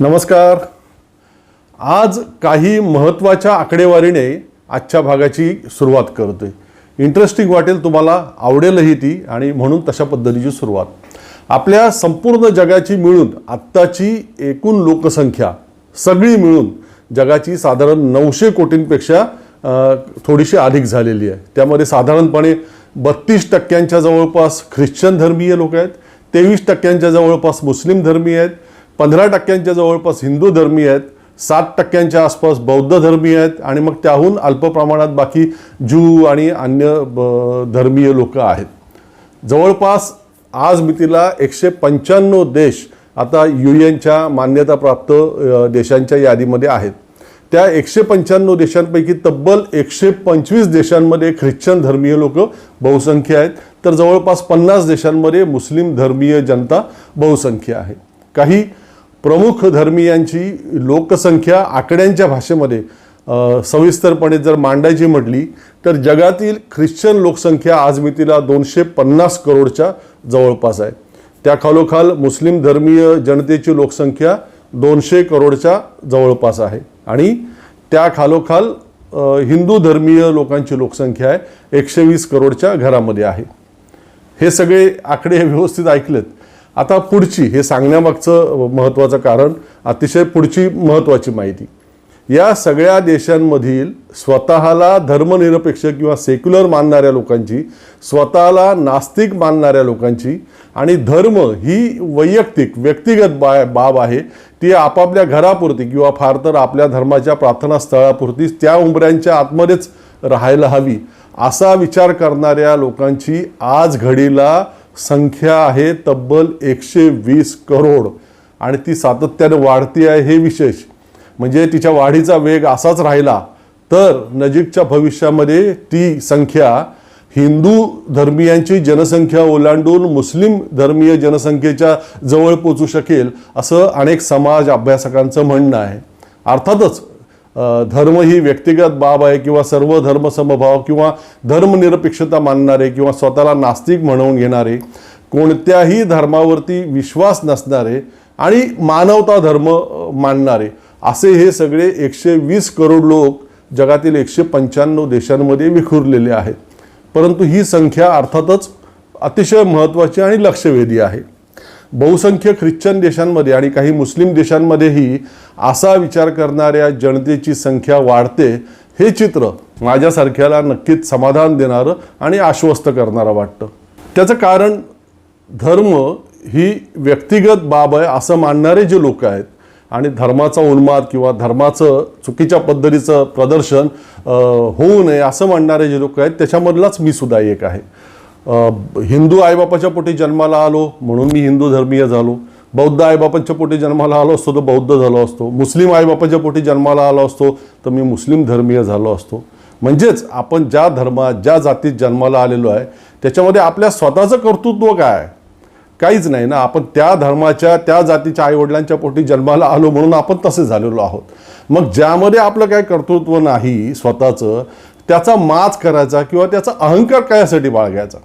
नमस्कार. आज काही महत्त्वाच्या आकडेवारीने आजच्या भागाची सुरुवात करतोय. इंटरेस्टिंग वाटेल तुम्हाला आवडेलही ती आणि म्हणून तशा पद्धतीची सुरुवात. आपल्या संपूर्ण जगाची मिळून आत्ताची एकूण लोकसंख्या सगळी मिळून जगाची साधारण नऊशे कोटींपेक्षा थोडीशी अधिक झालेली आहे. त्यामध्ये साधारणपणे बत्तीस टक्क्यांच्या जवळपास ख्रिश्चन धर्मीय लोक आहेत तेवीस टक्क्यांच्या जवळपास मुस्लिम धर्मीय आहेत पंधरा टक्क्यांच्या जवळपास हिंदू धर्मीय आहेत सात टक्क्यांच्या आसपास बौद्ध धर्मीय आहेत आणि मग त्याहून अल्प प्रमाणात बाकी ज्यू आणि अन्य धर्मीय लोक आहेत. जवळपास आज मितीला एकशे पंच्याण्णव देश आता यू एनच्या मान्यताप्राप्त देशांच्या यादीमध्ये आहेत. त्या एकशे पंच्याण्णव देशांपैकी तब्बल एकशे पंचवीस देशांमध्ये ख्रिश्चन धर्मीय लोक बहुसंख्य आहेत. तर जवळपास पन्नास देशांमध्ये मुस्लिम धर्मीय जनता बहुसंख्य आहे. काही प्रमुख धर्मीयांची लोकसंख्या आकड्यांच्या भाषेमध्ये सविस्तरपणे जर मांडायची म्हटली तर जगातील ख्रिश्चन लोकसंख्या आज मितीला दोनशे पन्नास करोडच्या जवळपास आहे. त्या खालोखाल मुस्लिम धर्मीय जनतेची लोकसंख्या दोनशे करोडच्या जवळपास आहे. आणि त्या खालोखाल हिंदू धर्मीय लोकांची लोकसंख्या आहे एकशे वीस करोडच्या घरामध्ये आहे. हे सगळे आकडे व्यवस्थित ऐकलेत. आता पुढची हे सांगण्यामागचं महत्त्वाचं कारण अतिशय पुढची महत्त्वाची माहिती. या सगळ्या देशांमधील स्वतःला धर्मनिरपेक्ष किंवा सेक्युलर मानणाऱ्या लोकांची स्वतःला नास्तिक मानणाऱ्या लोकांची आणि धर्म ही वैयक्तिक व्यक्तिगत बा बाब आहे ती आपापल्या घरापुरती किंवा फार तर आपल्या धर्माच्या प्रार्थनास्थळापुरतीच त्या उंबऱ्यांच्या आतमध्येच राहायला हवी असा विचार करणाऱ्या लोकांची आज घडीला संख्या आहे तब्बल एकशे वीस करोड. आणि ती सातत्याने वाढती आहे हे विशेष. म्हणजे तिच्या वाढीचा वेग असाच राहिला तर नजीकच्या भविष्यामध्ये ती संख्या हिंदू धर्मियांची जनसंख्या ओलांडून मुस्लिम धर्मीय जनसंख्येच्या जवळ पोचू शकेल असं अनेक समाज अभ्यासकांचं म्हणणं आहे. अर्थातच धर्म ही व्यक्तिगत बाब आहे किंवा सर्व धर्म समभाव किंवा धर्मनिरपेक्षता मानणारे किंवा स्वतःला नास्तिक म्हणवून घेणारे कोणत्याही धर्मावरती विश्वास नसणारे आणि मानवता धर्म मानणारे असे हे सगळे एकशे वीस करोड लोक जगातील एकशे पंच्याण्णव देशांमध्ये विखुरलेले आहेत. परंतु ही संख्या अर्थातच अतिशय महत्त्वाची आणि लक्षवेधी आहे. बहुसंख्य ख्रिश्चन देशांमध्ये आणि काही मुस्लिम देशांमध्येही असा विचार करणाऱ्या जनतेची संख्या वाढते हे चित्र माझ्यासारख्याला नक्कीच समाधान देणारं आणि आश्वस्त करणारं वाटतं. त्याचं कारण धर्म ही व्यक्तिगत बाब आहे असं मानणारे जे लोक आहेत आणि धर्माचा उन्माद किंवा धर्माचं चुकीच्या पद्धतीचं प्रदर्शन होऊ नये असं मांडणारे जे लोक आहेत त्याच्यामधलाच मी सुद्धा एक आहे. हिंदू आईबापाच्या पोटी जन्माला आलो म्हणून मी हिंदू धर्मीय झालो. बौद्ध आईबापांच्या पोटी जन्माला आलो असतो तर बौद्ध झालो असतो. मुस्लिम आईबापाच्या पोटी जन्माला आलो असतो तर मी मुस्लिम धर्मीय झालो असतो. म्हणजेच आपण ज्या धर्मात ज्या जातीत जन्माला आलेलो आहे त्याच्यामध्ये आपल्या स्वतःचं कर्तृत्व काय? काहीच नाही ना. आपण त्या धर्माच्या त्या जातीच्या आईवडिलांच्या पोटी जन्माला आलो म्हणून आपण तसे झालेलो आहोत. मग ज्यामध्ये आपलं काय कर्तृत्व नाही स्वतःचं त्याचा माज करायचा किंवा त्याचा अहंकार कशासाठी बाळगायचा?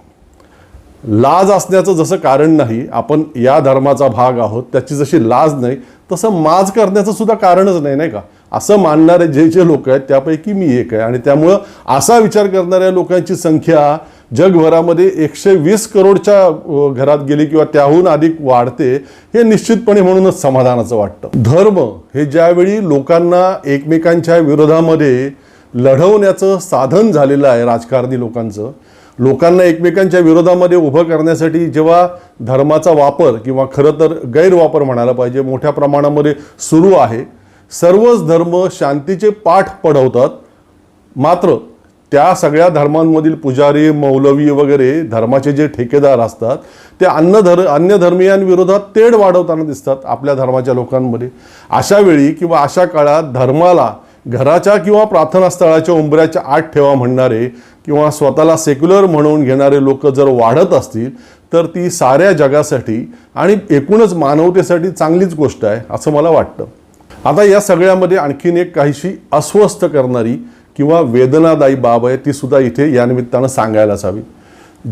लाज असण्याचं जसं कारण नाही आपण या धर्माचा भाग आहोत त्याची जशी लाज नाही तसं माज करण्याचं सुद्धा कारणच नाही नाही का? असं मानणारे जे जे लोक आहेत त्यापैकी मी एक आहे. आणि त्यामुळं असा विचार करणाऱ्या लोकांची संख्या जगभरामध्ये एकशे वीस करोडच्या घरात गेली किंवा त्याहून अधिक वाढते हे निश्चितपणे म्हणूनच समाधानाचं वाटतं. धर्म हे ज्यावेळी लोकांना एकमेकांच्या विरोधामध्ये लढवण्याचं साधन झालेलं आहे राजकारणी लोकांचं लोकांना एकमेकांच्या विरोधामध्ये उभं करण्यासाठी जेव्हा धर्माचा वापर किंवा खरं तर गैरवापर म्हणायला पाहिजे मोठ्या प्रमाणामध्ये सुरू आहे सर्वच धर्म शांतीचे पाठ पढवतात. मात्र त्या सगळ्या धर्मांमधील पुजारी मौलवी वगैरे धर्माचे जे ठेकेदार असतात ते अन्य धर अन्य धर्मियांविरोधात तेढ वाढवताना दिसतात आपल्या धर्माच्या लोकांमध्ये. अशा वेळी किंवा अशा काळात धर्माला घराच्या किंवा प्रार्थना स्थळाच्या उंबऱ्याच्या आत ठेवा म्हणणारे किंवा स्वतःला सेक्युलर म्हणून घेणारे लोक जर वाढत असतील तर ती साऱ्या जगासाठी आणि एकूणच मानवतेसाठी चांगलीच गोष्ट आहे असं मला वाटतं. आता या सगळ्यामध्ये आणखीन एक काहीशी अस्वस्थ करणारी किंवा वेदनादायी बाब आहे ती सुद्धा इथे या निमित्तानं सांगायलाच हवी.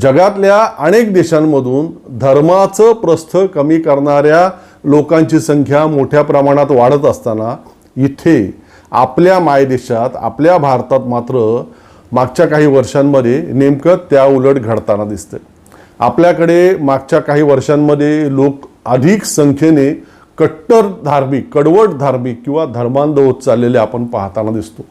जगातल्या अनेक देशांमधून धर्माचं प्रस्थ कमी करणाऱ्या लोकांची संख्या मोठ्या प्रमाणात वाढत असताना इथे आपल्या मायदेशात आपल्या भारतात मात्र मागच्या काही वर्षांमध्ये नेमकं त्या उलट घडताना दिसतंय आपल्याकडे मागच्या काही वर्षांमध्ये लोक अधिक संख्येने कट्टर धार्मिक कडवट धार्मिक किंवा धर्मांध होत चाललेले आपण पाहताना दिसतो.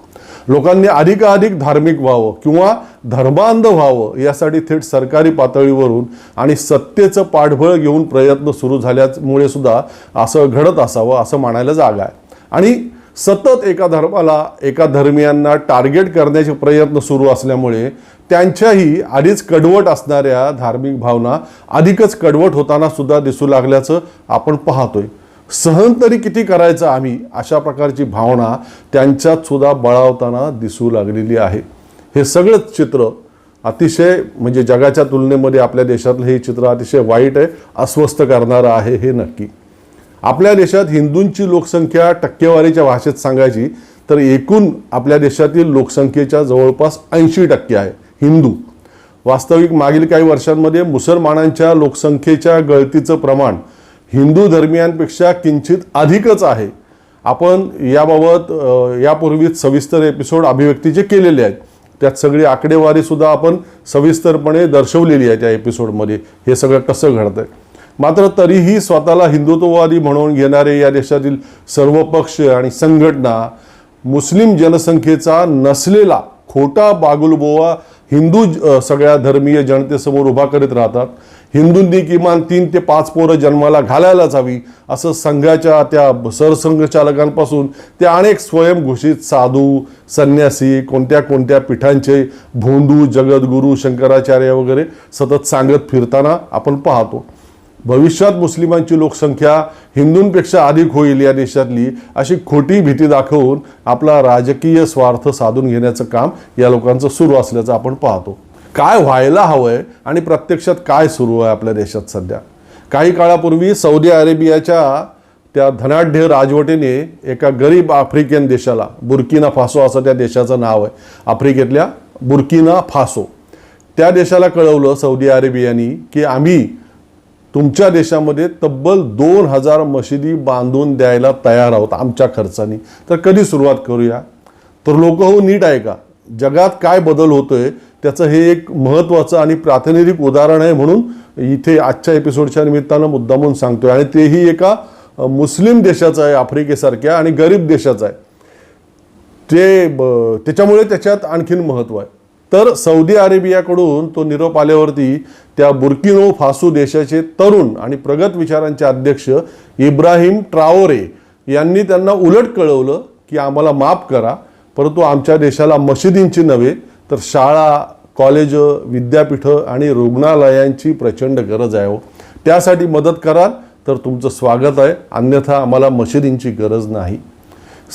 लोकांनी अधिकाधिक धार्मिक व्हावं किंवा धर्मांध व्हावं यासाठी थेट सरकारी पातळीवरून आणि सत्तेचं पाठबळ घेऊन प्रयत्न सुरू झाल्यामुळे सुद्धा असं घडत असावं असं म्हणायला जागा आहे. आणि सतत एका धर्माला एका धर्मियांना टार्गेट करण्याचे प्रयत्न सुरू असल्यामुळे त्यांच्याही आधीच कडवट असणाऱ्या धार्मिक भावना अधिकच कडवट होताना सुद्धा दिसू लागल्याचं आपण पाहतोय. सहन तरी किती करायचं आम्ही अशा प्रकारची भावना त्यांच्यात सुद्धा बळावताना दिसू लागलेली आहे. हे सगळंच चित्र अतिशय म्हणजे जगाच्या तुलनेमध्ये आपल्या देशातलं हे चित्र अतिशय वाईट आहे अस्वस्थ करणारं आहे हे नक्की. आपल्या देशात हिंदूंची लोकसंख्या टक्केवारीच्या भाषेत सांगायची तर एकूण आपल्या देशातील लोकसंख्येच्या जवळपास ऐंशी टक्के आहे हिंदू. वास्तविक मागील काही वर्षांमध्ये मुसलमानांच्या लोकसंख्येच्या गळतीचं प्रमाण हिंदू धर्मियांपेक्षा किंचित अधिकच आहे. आपण याबाबत यापूर्वीच सविस्तर एपिसोड अभिव्यक्तीचे केलेले आहेत. त्यात सगळी आकडेवारी सुद्धा आपण सविस्तरपणे दर्शवलेली आहे त्या एपिसोडमध्ये. हे सगळं कसं घडतंय? मात्र तरीही स्वतःला हिंदुत्ववादी म्हणून घेणारे या देशातील सर्व पक्ष आणि संघटना मुस्लिम जनसंख्येचा नसलेला खोटा बागुलबोवा हिंदू सगळ्या धर्मीय जनतेसमोर उभा करीत राहतात. हिंदूंनी किमान तीन ते पाच पोरं जन्माला घालायलाच हवी असं संघाच्या त्या सरसंघचालकांपासून ते अनेक स्वयंघोषित साधू संन्यासी कोणत्या कोणत्या पीठांचे भोंदू जगद्गुरू शंकराचार्य वगैरे सतत सांगत फिरताना आपण पाहतो. भविष्यात मुस्लिमांची लोकसंख्या हिंदूंपेक्षा अधिक होईल या देशातली अशी खोटी भीती दाखवून आपला राजकीय स्वार्थ साधून घेण्याचं काम या लोकांचं सुरू असल्याचं आपण पाहतो. काय व्हायला हवंय आणि प्रत्यक्षात काय सुरू आहे आपल्या देशात सध्या? काही काळापूर्वी सौदी अरेबियाच्या त्या धनाढ्य राजवटीने एका गरीब आफ्रिकन देशाला बुर्किना फासो असं त्या देशाचं नाव आहे आफ्रिकेतल्या बुर्किना फासो. त्या देशाला कळवलं सौदी अरेबियानी की आम्ही तुमच्या देशामध्ये तब्बल दोन हजार मशिदी बांधून द्यायला तयार आहोत आमच्या खर्चानी. तर कधी सुरुवात करूया? तर लोक हो नीट आहे का? जगात काय बदल होतोय त्याचं हे एक महत्त्वाचं आणि प्रातिनिधिक उदाहरण आहे म्हणून इथे आजच्या एपिसोडच्या निमित्तानं मुद्दामून सांगतोय. आणि तेही एका मुस्लिम देशाचं आहे आफ्रिकेसारख्या आणि गरीब देशाचं आहे. ते ब- त्याच्यामुळे त्याच्यात आणखीन महत्त्व आहे. तर सौदी अरेबियाकडून तो निरोप आल्यावरती त्या बुर्किनो फासू देशाचे तरुण आणि प्रगत विचारांचे अध्यक्ष इब्राहिम ट्राओरे यांनी त्यांना उलट कळवलं की आम्हाला माफ करा परंतु आमच्या देशाला मशिदींची नव्हे तर शाळा कॉलेज विद्यापीठं आणि रुग्णालयांची प्रचंड गरज आहे हो. त्यासाठी मदत कराल तर तुमचं स्वागत आहे अन्यथा आम्हाला मशिदींची गरज नाही.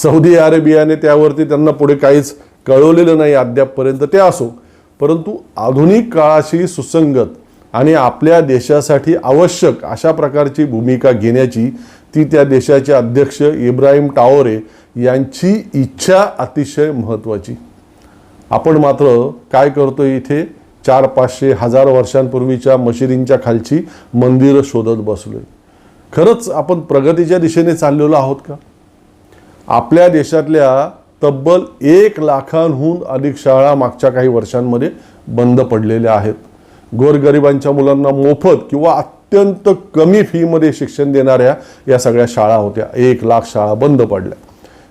सौदी अरेबियाने त्यावरती त्यांना पुढे काहीच कळवलेलं नाही अद्यापपर्यंत ते असो. परंतु आधुनिक काळाशी सुसंगत आणि आपल्या देशासाठी आवश्यक अशा प्रकारची भूमिका घेण्याची ती त्या देशाचे अध्यक्ष इब्राहिम टाओरे यांची इच्छा अतिशय महत्त्वाची. आपण मात्र काय करतोय इथे? चार पाचशे हजार वर्षांपूर्वीच्या मशिदींच्या खालची मंदिरं शोधत बसलोय. खरंच आपण प्रगतीच्या दिशेने चाललेलो आहोत का? आपल्या देशातल्या तब्बल एक लाखांहून अधिक शाळा मागच्या काही वर्षांमध्ये बंद पडलेल्या आहेत. गोरगरिबांच्या मुलांना मोफत किंवा अत्यंत कमी फीमध्ये शिक्षण देणाऱ्या या सगळ्या शाळा होत्या. एक लाख शाळा बंद पडल्या.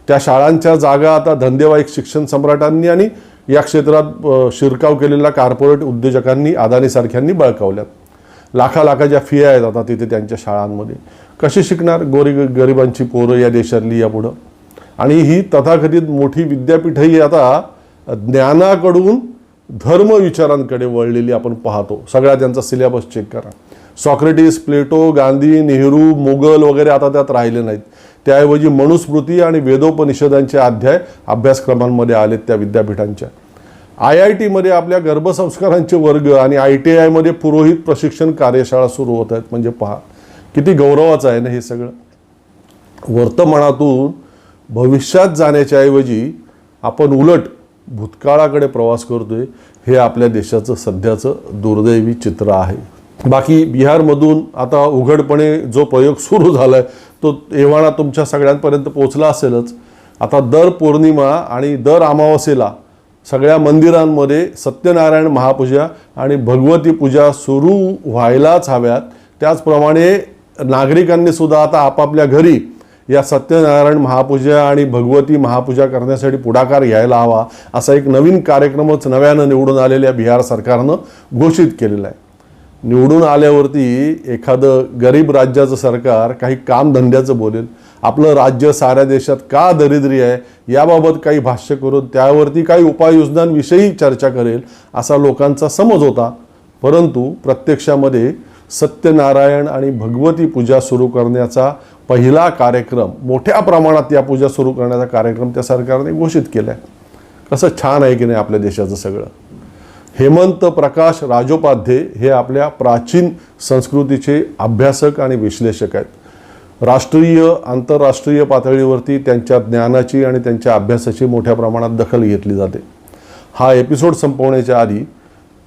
त्या शाळांच्या जागा आता धंदेवाईक शिक्षण सम्राटांनी आणि या क्षेत्रात शिरकाव केलेल्या कार्पोरेट उद्योजकांनी अदानीसारख्यांनी बळकावल्यात. लाखा लाखाच्या फिया आहेत आता तिथे त्यांच्या शाळांमध्ये. कशी शिकणार गोरी गरिबांची पोरं या देशातली यापुढं? आणि ही तथाकथित मोठी विद्यापीठही आता ज्ञानाकडून धर्म विचारांकडे वळलेली आपण पाहतो. सगळा त्यांचा सिलेबस चेक करा. सॉक्रेटिस प्लेटो गांधी नेहरू मोगल वगैरे आता त्यात राहिले नाहीत. त्याऐवजी मनुस्मृती आणि वेदोपनिषदांचे अध्याय अभ्यासक्रमांमध्ये आलेत त्या विद्यापीठांच्या. आय आय टीमध्ये आपल्या गर्भसंस्कारांचे वर्ग आणि आय टी आयमध्ये पुरोहित प्रशिक्षण कार्यशाळा सुरू होत आहेत. म्हणजे पहा किती गौरवाचं आहे ना हे सगळं. वर्तमानातून भविष्यात जाण्याच्या ऐवजी आपण उलट भूतकाळाकडे प्रवास करतोय हे आपल्या देशाचं सध्याचं दुर्दैवी चित्र आहे. बाकी बिहारमधून आता उघडपणे जो प्रयोग सुरू झाला आहे तो एव्हाणा तुमच्या सगळ्यांपर्यंत पोचला असेलच. आता दर पौर्णिमा आणि दर अमावस्येला सगळ्या मंदिरांमध्ये सत्यनारायण महापूजा आणि भगवती पूजा सुरू व्हायलाच हव्यात. त्याचप्रमाणे नागरिकांनीसुद्धा आता आपापल्या घरी या सत्यनारायण महापूजा आणि भगवती महापूजा करण्यासाठी पुढाकार घ्यायला हवा असा एक नवीन कार्यक्रमच नव्यानं निवडून आलेल्या बिहार सरकारनं घोषित केलेला आहे. निवडून आल्यावरती एखादं गरीब राज्याचं सरकार काही कामधंद्याचं बोलेल. आपलं राज्य साऱ्या देशात का दरिद्री आहे याबाबत काही भाष्य करून त्यावरती काही उपाययोजनांविषयी चर्चा करेल असा लोकांचा समज होता. परंतु प्रत्यक्षामध्ये सत्यनारायण आणि भगवती पूजा सुरू करण्याचा पहिला कार्यक्रम मोठ्या प्रमाणात या पूजा सुरू करण्याचा कार्यक्रम त्या सरकारने घोषित केला आहे कसं छान आहे की नाही आपल्या देशाचं सगळं? हेमंत प्रकाश राजोपाध्ये हे आपल्या प्राचीन संस्कृतीचे अभ्यासक आणि विश्लेषक आहेत. राष्ट्रीय आंतरराष्ट्रीय पातळीवरती त्यांच्या ज्ञानाची आणि त्यांच्या अभ्यासाची मोठ्या प्रमाणात दखल घेतली जाते. हा एपिसोड संपवण्याच्या आधी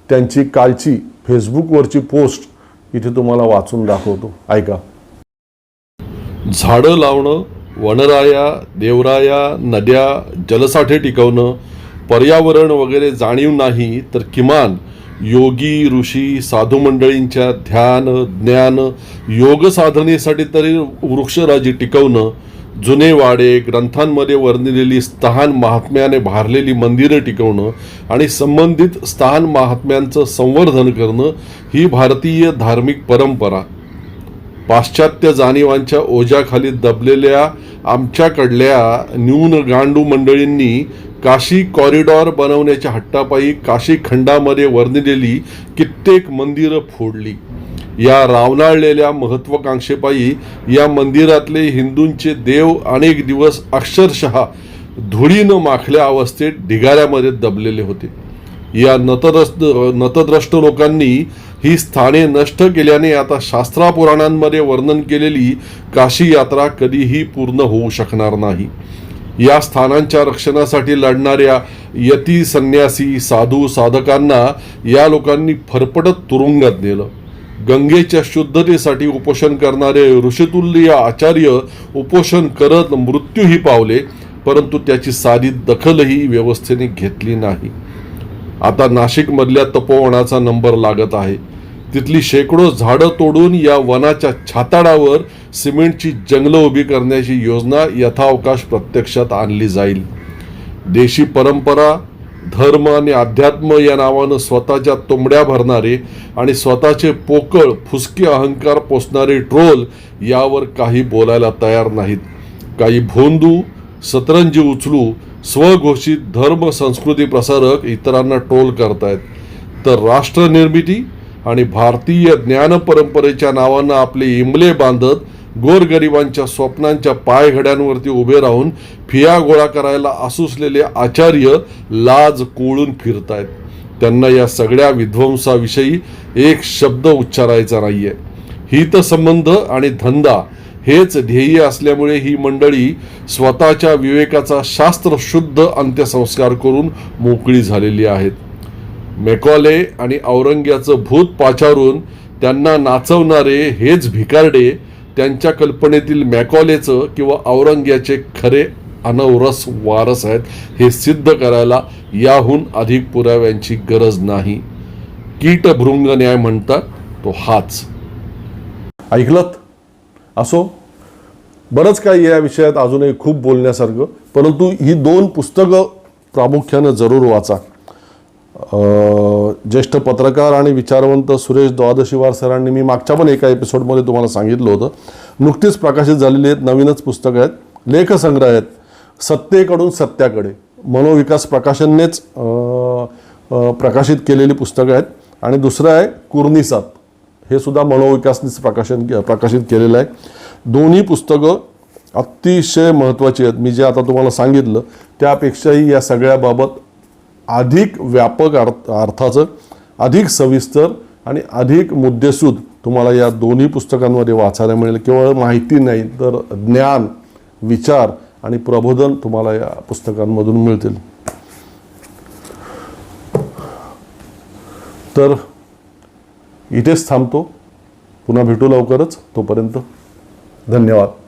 त्यांची कालची फेसबुकवरची पोस्ट इथे तुम्हाला वाचून दाखवतो. ऐका. झाडं लावणं वनराया देवराया नद्या जलसाठे टिकवणं पर्यावरण वगैरे जाणीव नाही तर किमान योगी ऋषी साधू मंडळींच्या ध्यान ज्ञान योग साधनेसाठी तरी वृक्षराजी टिकवणं जुने वाडे ग्रंथांमध्ये वर्णिलेली स्थान महात्म्याने भारलेली मंदिरं टिकवणं आणि संबंधित स्थान महात्म्यांचं संवर्धन करणं ही भारतीय धार्मिक परंपरा. पाश्चात्य जाणीवांच्या ओझ्याखाली दबलेल्या आमच्याकडल्या न्यून गांडू मंडळींनी काशी कॉरिडॉर बनवण्याच्या हट्टापायी काशी खंडामध्ये वर्णिलेली कित्येक मंदिरं फोडली. या रावणाळलेल्या महत्वाकांक्षेपायी या मंदिरातले हिंदूंचे देव अनेक दिवस अक्षरशः धुळीनं माखल्या अवस्थेत ढिगाऱ्यामध्ये दबलेले होते. या नतद्रस्त नतद्रष्ट लोकांनी ही स्थाने नष्ट केल्याने आता शास्त्रापुराणांमध्ये वर्णन केलेली काशी यात्रा कधीही पूर्ण होऊ शकणार नाही. या स्थानांच्या रक्षणासाठी लढणाऱ्या यती संन्यासी साधू साधकांना या लोकांनी फरफटत तुरुंगात नेलं. गंगेच्या शुद्धतेसाठी उपोषण करणारे ऋषितुल्य आचार्य उपोषण करत मृत्यूही पावले परंतु त्याची साधी दखलही व्यवस्थेने घेतली नाही. आता नाशिकमधल्या तपोवनाचा नंबर लागत आहे. तिथली शेकडो झाडं तोडून या वनाच्या छाताडावर सिमेंटची जंगलं उभी करण्याची योजना यथावकाश प्रत्यक्षात आणली जाईल. देशी परंपरा धर्म आणि अध्यात्म या नावानं स्वतःच्या तुंबड्या भरणारे आणि स्वतःचे पोकळ फुसके अहंकार पोसणारे ट्रोल यावर काही बोलायला तयार नाहीत. काही भोंदू सतरंजी उचलू स्वघोषित धर्म संस्कृती प्रसारक इतरांना टोल करतायत. तर राष्ट्रनिर्मिती आणि भारतीय ज्ञान परंपरेच्या नावानं आपले इमले बांधत गोरगरिबांच्या स्वप्नांच्या पायघड्यांवरती उभे राहून फिया गोळा करायला आसुसलेले आचार्य लाज कोळून फिरतायत. त्यांना या सगळ्या विध्वंसाविषयी एक शब्द उच्चारायचा नाहीये. हितसंबंध आणि धंदा हेच ध्येय असल्यामुळे ही मंडळी स्वतःच्या विवेकाचा शास्त्रशुद्ध अंत्यसंस्कार करून मोकळी झालेली आहेत. मेकॉले आणि औरंग्याचं भूत पाचारून त्यांना नाचवणारे हेच भिकारडे त्यांच्या कल्पनेतील मॅकॉलेचं किंवा औरंग्याचे खरे अनवरस वारस आहेत हे सिद्ध करायला याहून अधिक पुराव्यांची गरज नाही. कीटभृंग न्याय म्हणतात तो हाच. ऐकलत? असो? बरंच काही या विषयात अजूनही खूप बोलण्यासारखं. परंतु ही दोन पुस्तकं प्रामुख्यानं जरूर वाचा. ज्येष्ठ पत्रकार आणि विचारवंत सुरेश द्वादशीवार सरांनी मी मागच्या पण एका एपिसोडमध्ये तुम्हाला सांगितलं होतं. नुकतीच प्रकाशित झालेली आहेत नवीनच पुस्तकं आहेत. लेखसंग्रह आहेत. सत्तेकडून सत्याकडे. मनोविकास प्रकाशननेच प्रकाशित केलेली पुस्तकं आहेत. आणि दुसरं आहे कुर्निसात. हे सुद्धा मनोविकासनीच प्रकाशन प्रकाशित केलेलं आहे. दोन्ही पुस्तकं अतिशय महत्त्वाची आहेत. मी जे आता तुम्हाला सांगितलं त्यापेक्षाही या सगळ्याबाबत अधिक व्यापक अर्थ अर्थाचं अधिक सविस्तर आणि अधिक मुद्देसूद तुम्हाला या दोन्ही पुस्तकांमध्ये वाचायला मिळेल. केवळ माहिती नाही तर ज्ञान विचार आणि प्रबोधन तुम्हाला या पुस्तकांमधून मिळतील. तर इथेच थांबतो. पुन्हा भेटू लवकरच. तोपर्यंत धन्यवाद.